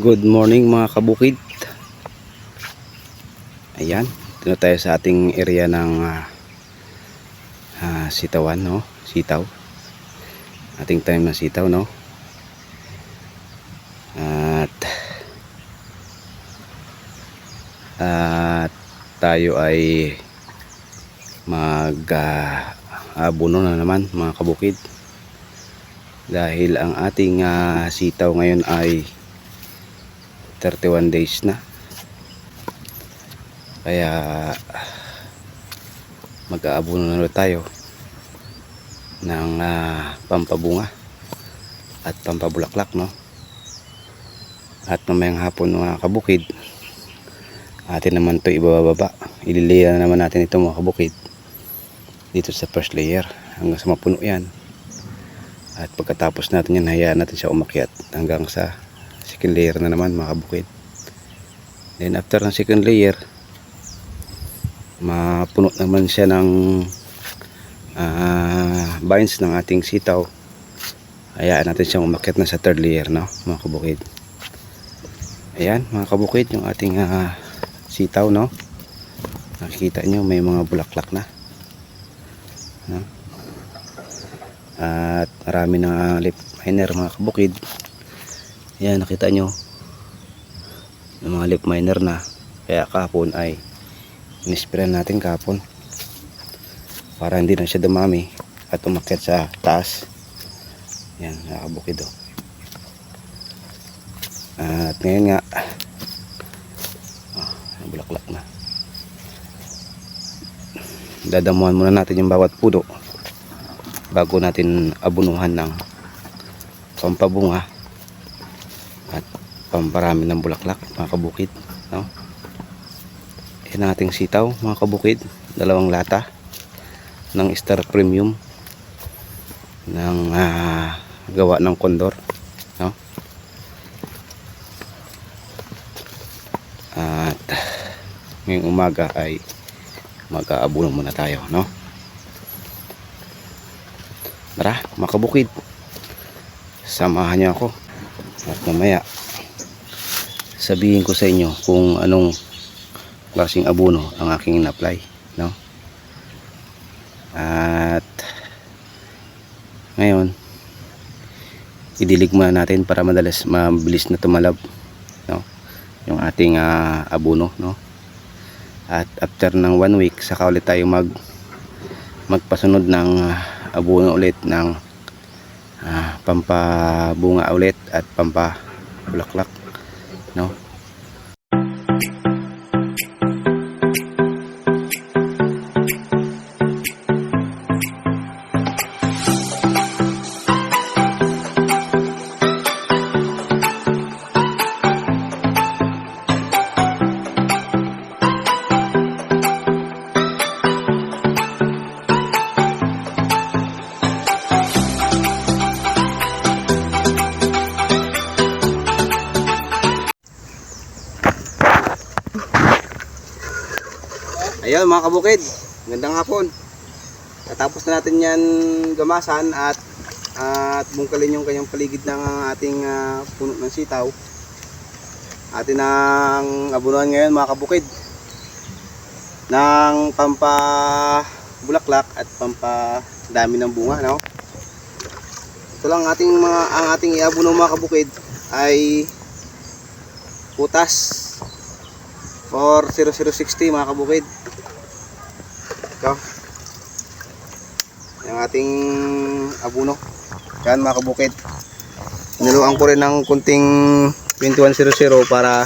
Good morning mga kabukid. Ayan, dito tayo sa ating area ng ah, ah, sitawan, no? Sitaw. Ating time na sitaw, no? At at tayo ay mag ah, abono na naman mga kabukid dahil ang ating ah, sitaw ngayon ay 31 days na. Kaya mag-aabono na tayo ng ah, pampabunga at pampabulaklak no? At mamayang hapon mga kabukid atin naman to ibababa. Ililiya na naman natin ito mga kabukid dito sa first layer hanggang sa mapuno yan. At pagkatapos natin yan hayaan natin siya umakyat hanggang sa second layer na naman mga kabukid. Then after ng second layer mapuno naman siya ng ah, vines ng ating sitaw. Hayaan natin siyang umakyat na sa third layer no mga kabukid. Ayan mga kabukid yung ating ah, sitaw no. Nakikita nyo may mga bulaklak na. No? at marami na lip miner mga kabukid yan nakita nyo. Yung mga lip miner na. Kaya kapon ay inispiran natin kapon para hindi na siya dumami at umakyat sa taas. Yan mga kabukid oh. at ngayon nga ah, bulaklak na. Dadamuhan muna natin yung bawat puno bago natin abunuhan ng pampabunga pamparami ng bulaklak mga kabukid no? yan ang ating sitaw mga kabukid dalawang lata ng star premium ng ah, gawa ng kondor no? at ngayong umaga ay mag-aabuno muna tayo no Tara, makabukid. Samahan niyo ako. At mamaya, sabihin ko sa inyo kung anong klaseng abono ang aking in-apply. No? At ngayon, idilig muna natin para madalas mabilis na tumalab no? yung ating ah, abono. No? At after ng one week, saka ulit tayo mag magpasunod ng ah, abono ulit ng ah, pampabunga ulit at pampabulaklak no mga kabukid, gandang hapon. Natapos na natin yan gamasan at at bungkalin yung kanyang paligid ng ating ah, puno ng sitaw. Atin ang abunuhan ngayon mga kabukid ng pampa bulaklak at pampa dami ng bunga no. Ito lang ating mga ang ating iabuno mga kabukid ay putas for 0060 mga kabukid. Ito. Yung ating abuno. Yan mga kabukid. Niluan ko rin ng kunting 2100 para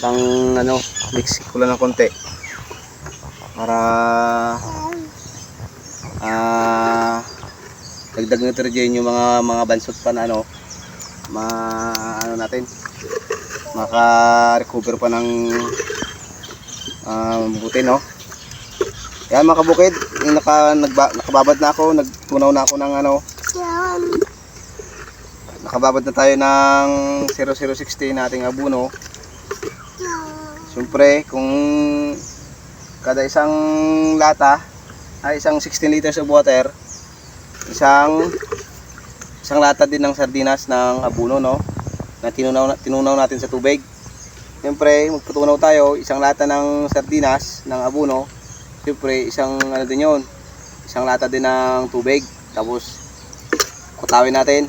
pang ano, mix ko lang ng konti. Para ah dagdag nitrogen yung mga mga bansot pa na ano ma ano natin maka-recover pa ng ah, mabuti no yan mga kabukid, yung naka, nagba, nakababad na ako, nagtunaw na ako ng ano. Nakababad na tayo ng 0060 nating abuno. Siyempre, kung kada isang lata ay isang 16 liters of water, isang isang lata din ng sardinas ng abuno, no? na tinunaw, na- tinunaw natin sa tubig. Siyempre, magputunaw tayo, isang lata ng sardinas, ng abuno. Siyempre, isang ano din yun, isang lata din ng tubig. Tapos, kutawin natin.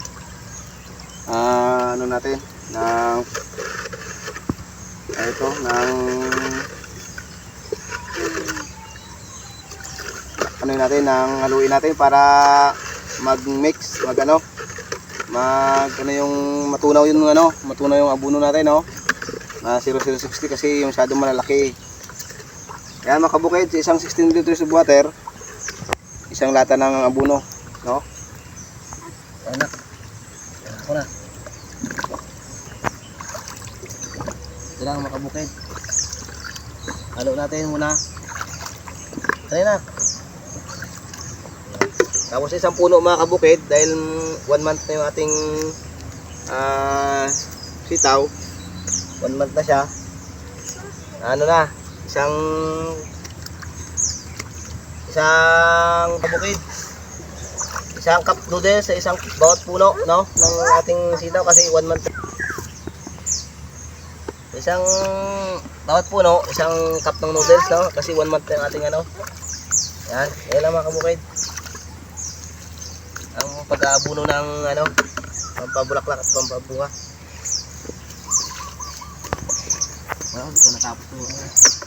Ah, ano natin, ng ano ito, ng ano natin, ng haluin natin para mag-mix, mag ano, mag ano yung matunaw yung ano, matunaw yung abuno natin, no? Na 0060 kasi yung masyadong malalaki. Kaya makabukid sa isang 16 liters of water, isang lata ng abuno, no? Anak. Ako na. Ito lang makabukid. Halo natin muna. Try na. Tapos isang puno mga kabukid dahil one month na yung ating ah, sitaw. One month na siya. Ano na, isang isang kabukid. Isang cup noodles sa isang bawat puno no ng ating sitaw kasi one month. Isang bawat puno, isang cup ng noodles no kasi one month na yung ating ano. Yan, yan lang mga kabukid ang pag-aabuno ng ano, pampabulaklak at pampabunga. Wow, di ko natapos to.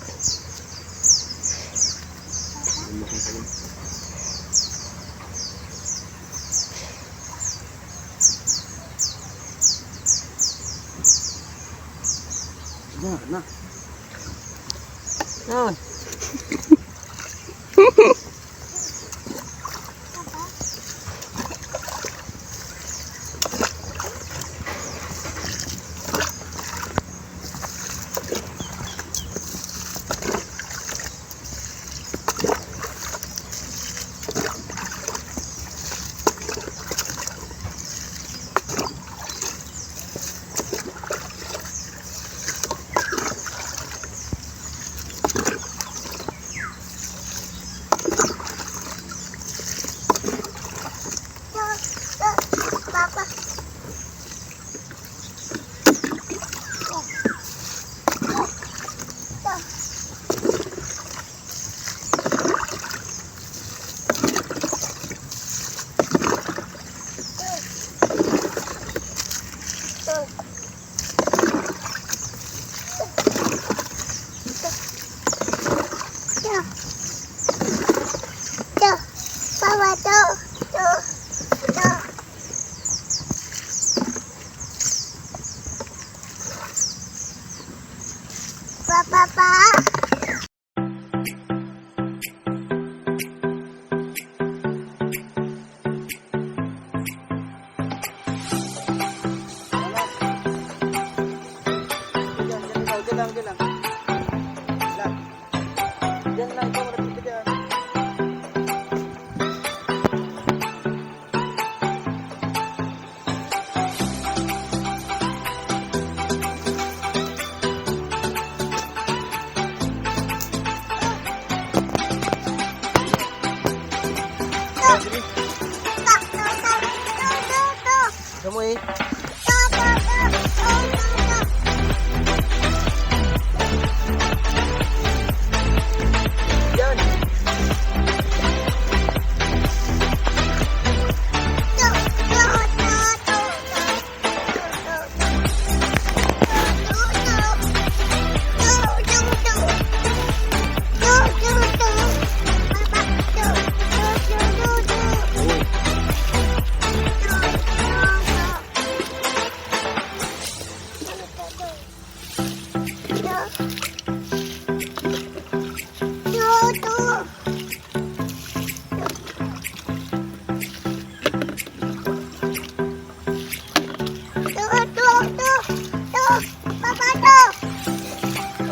Na, na. Yan.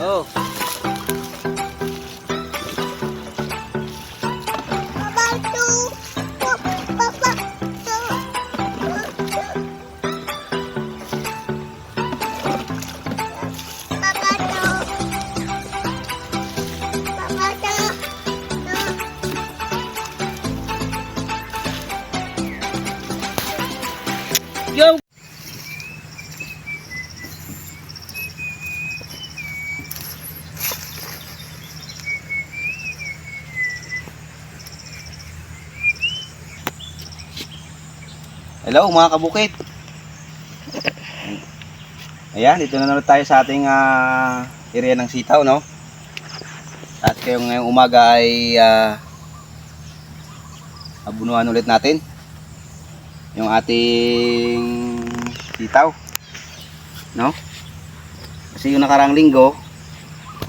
Oh. Hello mga kabukid. Ayan, dito na naman tayo sa ating ah, area ng sitaw, no? At kayong ngayong umaga ay ah, abunuhan ulit natin yung ating sitaw, no? Kasi yung nakarang linggo,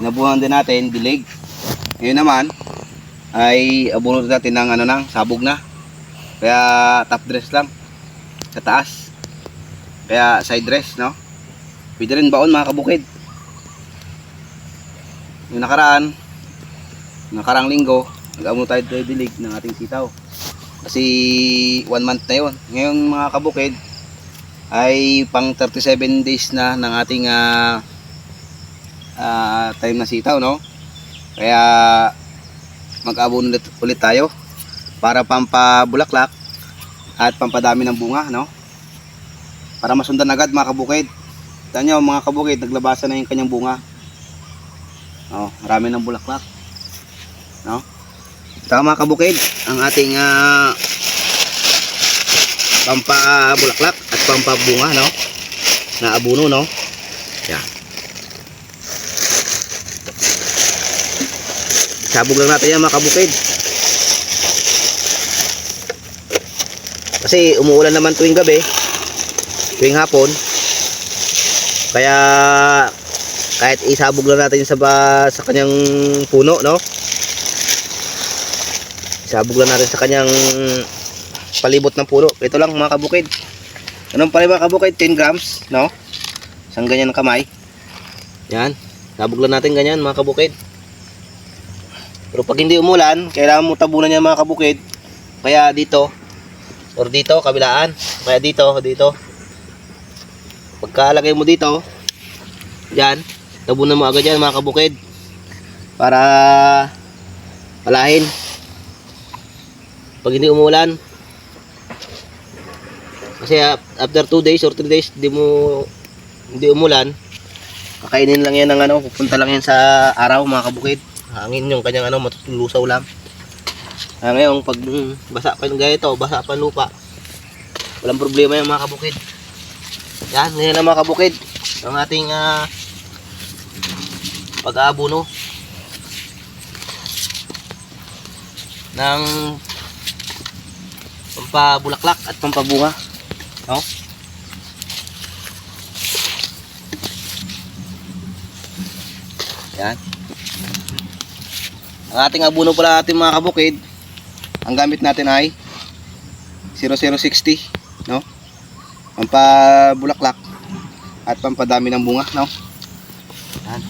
nabuhan din natin, dilig. Ngayon naman, ay abunod natin ng ano nang sabog na. Kaya top dress lang sa taas. Kaya side dress, no? Pwede rin baon mga kabukid. Yung nakaraan, nakarang linggo, nag-amo tayo dilig ng ating sitaw. Kasi one month na yun. Ngayon mga kabukid, ay pang 37 days na ng ating ah, ah, time na sitaw, no? Kaya mag-abon ulit tayo para pampabulaklak at pampadami ng bunga, no? Para masundan agad mga kabukid. Nyo mga kabukid, naglabasan na yung kanyang bunga. Oh, marami ng bulaklak. No? Ito mga kabukid, ang ating ah, pampabulaklak at pampabunga, no? Na abuno, no? Yan. Sabog lang natin yan mga kabukid. Kasi umuulan naman tuwing gabi, tuwing hapon. Kaya kahit isabog lang natin sa ba, sa kanyang puno, no? Isabog lang natin sa kanyang palibot ng puno. Ito lang mga kabukid. Anong pala mga kabukid? 10 grams, no? Isang ganyan ng kamay. Yan. Sabog lang natin ganyan mga kabukid. Pero pag hindi umulan, kailangan mo tabunan niya mga kabukid. Kaya dito, or dito, kabilaan. Kaya dito, dito. Pagkalagay mo dito, yan, tabunan mo agad yan mga kabukid. Para palahin. Pag hindi umulan, kasi after 2 days or 3 days, hindi mo hindi umulan, kakainin lang yan ng ano, pupunta lang yan sa araw mga kabukid. Hangin yung kanyang ano, matutulusaw lang. Ah, ngayon, pag mm, basa pa yung ganito, basa pa lupa, walang problema yung mga kabukid. Yan, ngayon lang mga kabukid. Ang ating ah, pag-aabuno ng pampabulaklak at pampabunga. No? Yan. Ang ating abuno pala ating mga kabukid, ang gamit natin ay 0060, no? Pampabulaklak at pampadami ng bunga, no? Yan.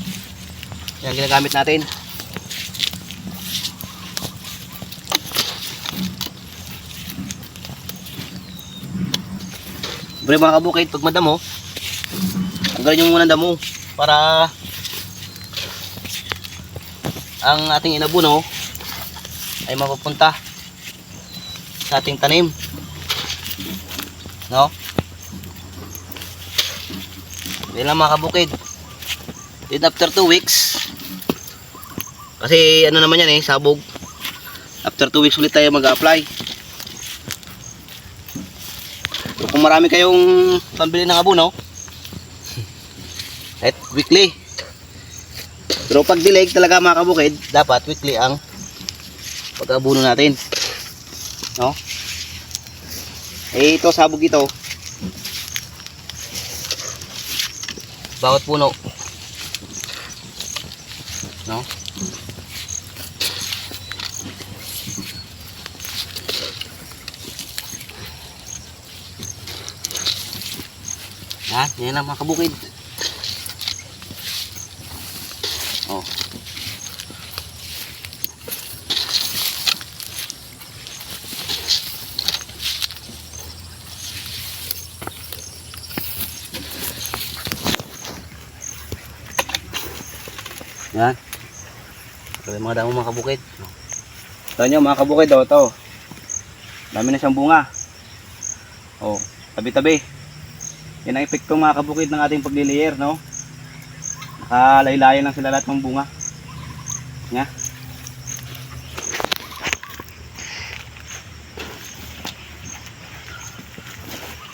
Yan ginagamit natin. Siyempre mga kabukid, pag madamo, tanggalin nyo muna damo para ang ating inabuno ay mapupunta sa ating tanim. No? Yan lang mga kabukid. Then after 2 weeks, kasi ano naman yan eh, sabog. After 2 weeks ulit tayo mag-apply. So, kung marami kayong pambili ng abono, kahit weekly. Pero pag dilig talaga mga kabukid, dapat weekly ang pag-abuno natin. No? Eh ito sabog ito. Bawat puno. No? Yan, yan lang mga kabukid. Yan. Yung mga damo mga kabukid. Ito nyo mga kabukid oh, ito. Dami na siyang bunga. Oh, tabi-tabi. Yan ang epekto mga kabukid ng ating pagliliyer, no? Nakalaylayan lang sila lahat ng bunga. Nga.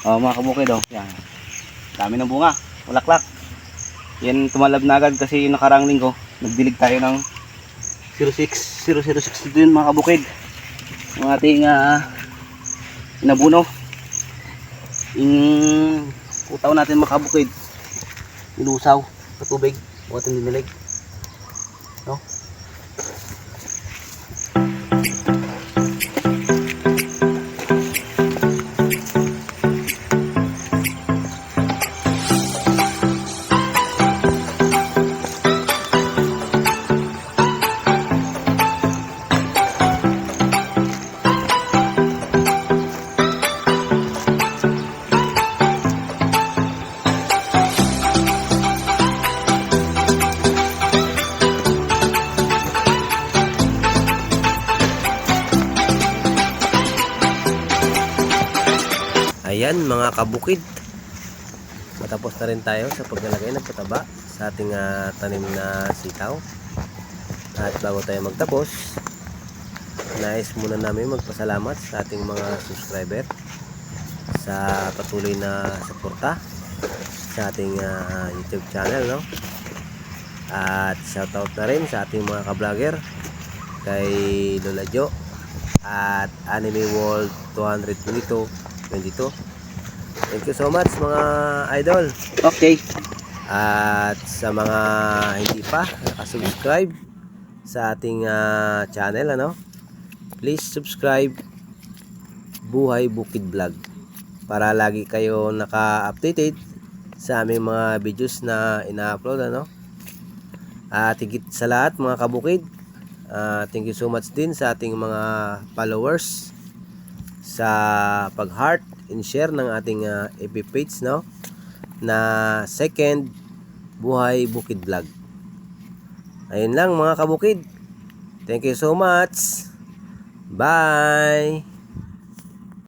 Oh, mga kabukid oh. Yan. Dami ng bunga. Bulaklak. Yan tumalab na agad kasi nakarang linggo, nagdilig tayo ng 06 0060 din mga kabukid. Ang ating ah, inabuno. Yung utaw natin mga kabukid. Ilusaw sa tubig. Huwag ating dinilig. No? Kabukid. Matapos na rin tayo sa paglalagay ng pataba sa ating ah, tanim na sitaw. At bago tayo magtapos, nais muna namin magpasalamat sa ating mga subscriber sa patuloy na suporta sa ating ah, YouTube channel, no? At shoutout na rin sa ating mga ka-vlogger kay Lola Jo at Anime World 222 22. Thank you so much mga idol. Okay. At sa mga hindi pa nakasubscribe sa ating ah, channel ano, please subscribe Buhay Bukid Vlog para lagi kayo naka-updated sa aming mga videos na ina-upload ano. At higit sa lahat mga kabukid, ah, thank you so much din sa ating mga followers sa pag-heart and share ng ating uh, FB page no? Na second buhay bukid vlog. Ayun lang mga kabukid. Thank you so much. Bye